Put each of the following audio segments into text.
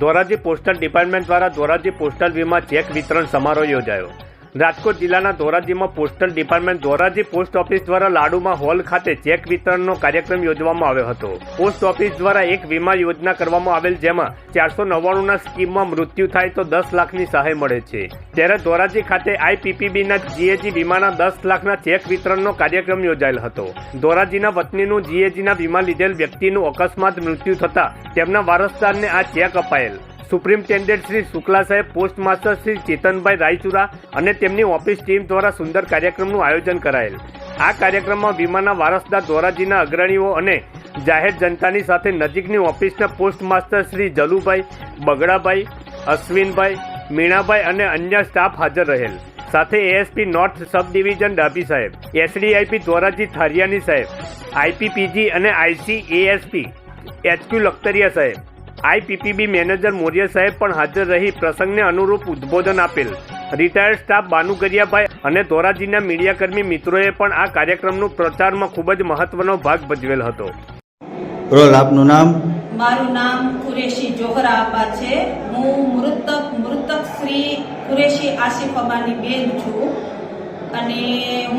Dhoraji postal department દ્વારા Dhoraji postal વીમા check વિતરણ સમારોહ યોજાયો. રાજકોટ જિલ્લાના ધોરાજીમાં postal department Dhoraji post office દ્વારા લાડુમાં હોલ ખાતે ચેક વિતરણનો કાર્યક્રમ યોજવામાં આવ્યો હતો. પોસ્ટ ઓફિસ દ્વારા એક વીમા યોજના કરવામાં આવેલ જેમાં ચારસો નવ્વાણુંના સ્કીમમાં મૃત્યુ થાય તો દસ લાખની સહાય મળે છે. ત્યારે ધોરાજી ખાતે આઈપીપીબીના જીએજી વીમાના દસ લાખના ચેક વિતરણનો કાર્યક્રમ યોજાયેલ હતો. ધોરાજીના વતનીનું જીએજીના વીમા લીધેલ વ્યક્તિનું અકસ્માત મૃત્યુ થતાં તેમના વારસદારને આ ચેક અપાયેલ. સુપ્રિન્ટેન્ડન્ટ શ્રી શુક્લા સાહેબ પોસ્ટ માસ્ટર શ્રી ચેતનભાઈ રાયચુરા અને તેમની ઓફિસ ટીમ દ્વારા સુંદર કાર્યક્રમનું આયોજન કરાયેલ. આ કાર્યક્રમમાં વીમાના વારસદાર ધોરાજીના અગ્રણીઓ અને જાહેર જનતાની સાથે નજીકની ઓફિસના પોસ્ટ માસ્ટર શ્રી જલુભાઈ, બગડાભાઈ, અશ્વિનભાઈ, મીણાભાઈ અને અન્ય સ્ટાફ હાજર રહેલ. સાથે ASP north sub division Dabhi સાહેબ, એસડીઆઈપી ધોરાજી થારિયાની સાહેબ, આઈપીપીજી અને આઈસી એએસપી એચક્યુ લખતરિયા સાહેબ આઈપીપીબી મેનેજર મોર્ય સાહેબ પણ હાજર રહી પ્રસંગને અનુરૂપ ઉદ્બોધન આપેલ. રિટાયર્ડ સ્ટાફ બાનુગરિયાભાઈ અને ધોરાજીના મીડિયાકર્મી મિત્રોએ પણ આ કાર્યક્રમનું પ્રચારમાં ખૂબ જ મહત્વનો ભાગ ભજવેલ હતો. રોલ આપનું નામ? મારું નામ કુરેશી જોહરા આપા છે. હું મૃતક મૃતક શ્રી કુરેશી આસિફ અબાની બેન છું. અને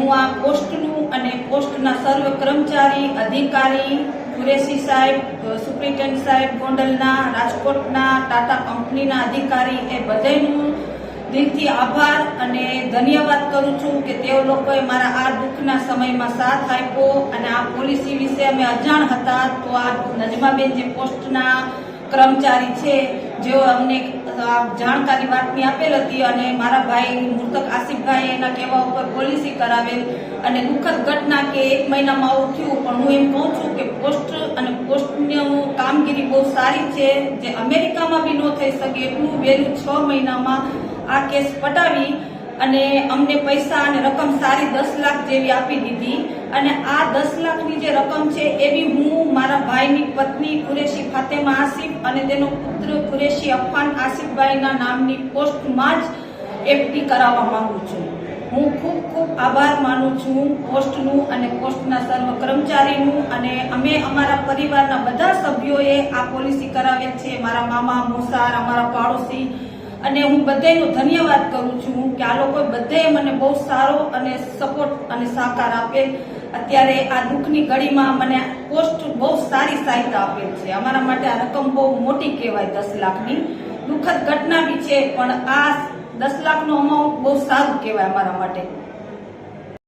હું આ પોસ્ટનું અને પોસ્ટના સર્વ કર્મચારી, અધિકારી કુરેશી સાહેબ, સુપ્રિન્ટેન્ડન્ટ સાહેબ, ગોંડલના, રાજકોટના, ટાટા કંપનીના અધિકારી એ બધાનું દિલથી આભાર અને ધન્યવાદ કરું છું કે તેઓ લોકોએ મારા આ દુઃખના સમયમાં સાથ આપ્યો અને આ પોલિસી વિશે અમે અજાણ હતા. તો આ નજમાબેન જે પોસ્ટના કર્મચારી છે, જેઓ અમને જાણકારી બાતમી આપેલ હતી અને મારા ભાઈ મૃતક આસિફભાઈ એના કહેવા ઉપર પોલિસી કરાવેલ અને દુઃખદ ઘટના કે એક મહિનામાં આવું થયું, પણ હું એમ કહું છું કે પોસ્ટ અને પોસ્ટની કામગીરી બહુ સારી છે, જે અમેરિકામાં બી ન થઈ શકે એટલું વહેલું છ મહિનામાં આ કેસ પટાવી અને અમને પૈસા અને રકમ સારી દસ લાખ જેવી આપી દીધી. અને આ દસ લાખની જે રકમ છે એવી હું મારા ભાઈની પત્ની કુરેશી ફાતેમા આસિફ અને તેનો પુત્ર કુરેશી અફાન આસિફભાઈના નામની પોસ્ટમાં જ એફડી કરાવવા માંગુ છું. હું ખૂબ ખૂબ આભાર માનું છું પોસ્ટનું અને પોસ્ટના સર્વ કર્મચારીનું અને અમે અમારા પરિવારના બધા સભ્યોએ આ પોલિસી કરાવેલ છે. મારા મામા, મોસાર, અમારા પાડોશી અને હું બધાનો ધન્યવાદ કરું છું કે આ લોકોએ બધાએ મને બહુ સારો અને સપોર્ટ અને સહકાર આપેલ અત્યારે આ દુઃખની ઘડીમાં મને પોસ્ટ બહુ સારી સહાયતા આપેલ છે. અમારા માટે આ રકમ બહુ મોટી કહેવાય દસ લાખની. દુઃખદ ઘટના બી છે, પણ આ દસ લાખનો અમાઉન્ટ બહુ સારું કહેવાય અમારા માટે.